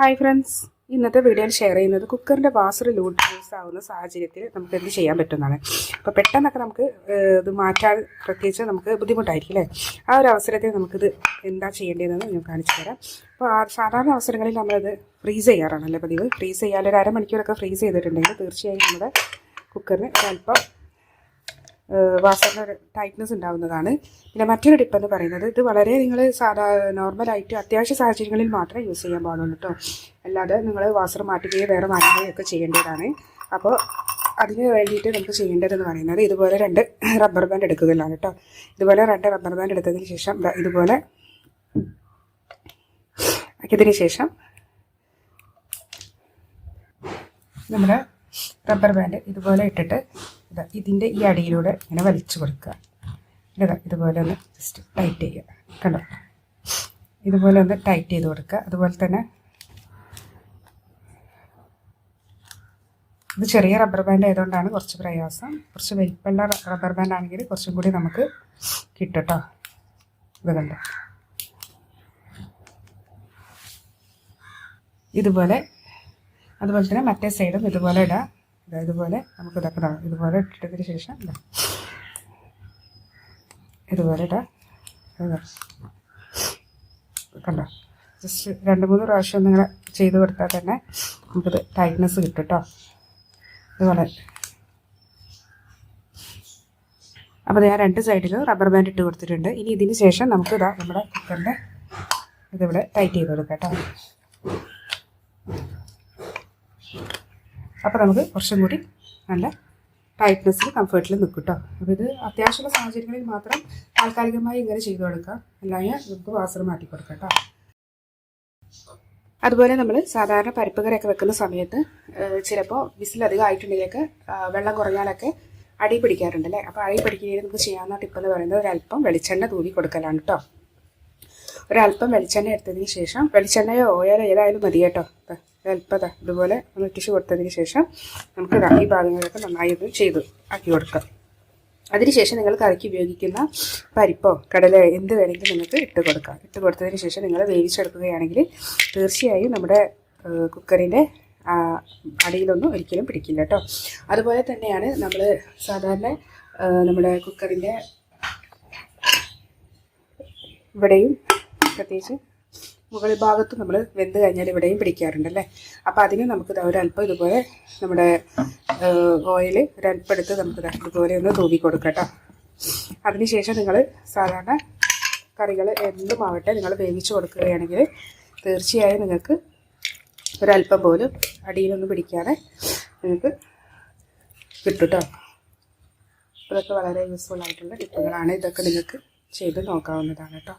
Hi friends ഇന്നത്തെ വീഡിയോയിൽ share ചെയ്യുന്നത് കുക്കറിന്റെ വാസർ ലൂട്ട് യൂസ് ആവുന്ന സാഹചര്യത്തിൽ നമുക്ക് എന്ത് ചെയ്യാൻ പറ്റുന്നതാണ്. അപ്പോൾ പെട്ടെന്നൊക്കെ നമുക്ക് ഇത് മാറ്റാൻ പ്രത്യേകിച്ച് നമുക്ക് ബുദ്ധിമുട്ടായിരിക്കും അല്ലേ? ആ ഒരു അവസരത്തിൽ നമുക്കിത് എന്താ ചെയ്യേണ്ടതെന്ന് ഞാൻ കാണിച്ചു തരാം. അപ്പോൾ സാധാരണ അവസരങ്ങളിൽ നമ്മളത് ഫ്രീസ് ചെയ്യാറാണല്ലേ പതിവ്? ഫ്രീസ് ചെയ്യാൻ ഒരു അരമണിക്കൂറൊക്കെ ഫ്രീസ് ചെയ്തിട്ടുണ്ടെങ്കിൽ തീർച്ചയായും നമ്മുടെ കുക്കറിന് ഒരല്പം വാസറിന് ഒരു ടൈറ്റ്നസ് ഉണ്ടാകുന്നതാണ് പിന്നെ മറ്റൊരു ടിപ്പ് എന്ന് പറയുന്നത് ഇത് വളരെ നിങ്ങൾ സാധാ നോർമലായിട്ട് അത്യാവശ്യ സാഹചര്യങ്ങളിൽ മാത്രമേ യൂസ് ചെയ്യാൻ പാടുള്ളൂ കേട്ടോ അല്ലാതെ നിങ്ങൾ വാസർ മാറ്റുകയോ വേറെ മാറ്റുകയോ ഒക്കെ ചെയ്യേണ്ടതാണ്. അപ്പോൾ അതിന് വേണ്ടിയിട്ട് നമുക്ക് ചെയ്യേണ്ടതെന്ന് പറയുന്നത് ഇതുപോലെ രണ്ട് റബ്ബർ ബാൻഡ് എടുക്കുകയാണ് കേട്ടോ ഇതുപോലെ രണ്ട് റബ്ബർ ബാൻഡ് എടുത്തതിന് ശേഷം ഇതുപോലെ ആക്കിയതിന് ശേഷം നമ്മുടെ റബ്ബർ ബാൻഡ് ഇതുപോലെ ഇട്ടിട്ട് ഇതാ ഇതിന്റെ ഈ അടിയിലൂടെ ഇങ്ങനെ വലിച്ചു കൊടുക്കുക. ഇതാ ഇതുപോലെ ഒന്ന് ജസ്റ്റ് ടൈറ്റ് ചെയ്യുക. കണ്ടോ? ഇതുപോലെ ഒന്ന് ടൈറ്റ് ചെയ്ത് കൊടുക്കുക. അതുപോലെ തന്നെ ഇത് ചെറിയ റബ്ബർ ബാൻഡ് ആയതുകൊണ്ടാണ് കുറച്ച് പ്രയാസം. കുറച്ച് വലിപ്പമുള്ള റബ്ബർ ബാൻഡ് ആണെങ്കിൽ കുറച്ചും കൂടി നമുക്ക് കിട്ടും കേട്ടോ. ഇത് കണ്ടോ? ഇതുപോലെ അതുപോലെ തന്നെ മറ്റേ സൈഡും ഇതുപോലെ ഇടാം. ഇതുപോലെ നമുക്ക് ഇതൊക്കെ ഇതുപോലെ ഇട്ടതിന് ശേഷം ഇതാ. ഇതുപോലെ കണ്ടോ? ജസ്റ്റ് രണ്ട് മൂന്ന് പ്രാവശ്യം നിങ്ങൾ ചെയ്ത് കൊടുത്താൽ തന്നെ നമുക്കിത് ടൈറ്റ്നസ് കിട്ടും കേട്ടോ ഇതുപോലെ. അപ്പോൾ ഞാൻ രണ്ട് സൈഡിലും റബ്ബർ ബാൻഡ് ഇട്ട് കൊടുത്തിട്ടുണ്ട്. ഇനി ഇതിന് ശേഷം നമുക്ക് ഇതാ നമ്മുടെ കുക്കറിന്റെ ഇതിവിടെ ടൈറ്റ് ചെയ്ത് കൊടുക്കാം കേട്ടോ അപ്പോൾ നമുക്ക് കുറച്ചും കൂടി നല്ല ടൈറ്റ്നെസ്സിൽ കംഫർട്ടിൽ നിൽക്കും കേട്ടോ അപ്പോൾ ഇത് അത്യാവശ്യമുള്ള സാഹചര്യങ്ങളിൽ മാത്രം താൽക്കാലികമായി ഇങ്ങനെ ചെയ്തു കൊടുക്കാം അല്ലെങ്കിൽ നമുക്ക് വാസർ മാറ്റി കൊടുക്കാം കേട്ടോ അതുപോലെ നമ്മൾ സാധാരണ പരിപ്പ് കറിയൊക്കെ വെക്കുന്ന സമയത്ത് ചിലപ്പോൾ വിസിലധികം ആയിട്ടുണ്ടെങ്കിലൊക്കെ വെള്ളം കുറഞ്ഞാലൊക്കെ അടി പിടിക്കാറുണ്ട് അല്ലേ? അപ്പോൾ അടി പിടിക്കുന്നതിന് നമുക്ക് ചെയ്യാവുന്ന ടിപ്പ് എന്ന് പറയുന്നത് ഒരല്പം വെളിച്ചെണ്ണ തൂവി കൊടുക്കലാണ് കേട്ടോ ഒരല്പം വെളിച്ചെണ്ണ എടുത്തതിന് ശേഷം വെളിച്ചെണ്ണയോ ഓയിലോ ഏതായാലും മതി കേട്ടോ ദാ ഇതുപോലെ ഒന്ന് ഇട്ടിച്ച് കൊടുത്തതിന് ശേഷം നമുക്ക് ഈ ഭാഗങ്ങളൊക്കെ നന്നായി ഒന്ന് ചെയ്ത് ആക്കി കൊടുക്കാം. അതിനുശേഷം നിങ്ങൾ കറിക്ക് ഉപയോഗിക്കുന്ന പരിപ്പോ കടലയോ എന്ത് വേണമെങ്കിലും നിങ്ങൾക്ക് ഇട്ട് കൊടുക്കാം. ഇട്ട് കൊടുത്തതിന് ശേഷം നിങ്ങൾ വേവിച്ചെടുക്കുകയാണെങ്കിൽ തീർച്ചയായും നമ്മുടെ കുക്കറിന്റെ അടിയിലൊന്നും ഒരിക്കലും പിടിക്കില്ല കേട്ടോ. അതുപോലെ തന്നെയാണ് നമ്മൾ സാധാരണ നമ്മുടെ കുക്കറിന്റെ ഇവിടെയും പ്രത്യേകിച്ച് മുകൾ ഭാഗത്ത് നമ്മൾ വെന്ത് കഴിഞ്ഞാൽ ഇവിടെയും പിടിക്കാറുണ്ട് അല്ലേ? അപ്പോൾ അതിന് നമുക്ക് ഒരല്പം ഇതുപോലെ നമ്മുടെ ഓയിൽ ഒരല്പം എടുത്ത് നമുക്ക് ഇതുപോലെ ഒന്ന് തൂവി കൊടുക്കാം കേട്ടോ. അതിനുശേഷം നിങ്ങൾ സാധാരണ കറികൾ എന്തുമാവട്ടെ നിങ്ങൾ വേവിച്ച് കൊടുക്കുകയാണെങ്കിൽ തീർച്ചയായും നിങ്ങൾക്ക് ഒരല്പം പോലും അടിയിലൊന്നും പിടിക്കാതെ നിങ്ങൾക്ക് കിട്ടുട്ടോ കേട്ടോ. ഇതൊക്കെ വളരെ യൂസ്ഫുൾ ആയിട്ടുള്ള ടിപ്പുകളാണ്. ഇതൊക്കെ നിങ്ങൾക്ക് ചെയ്ത് നോക്കാവുന്നതാണ് കേട്ടോ.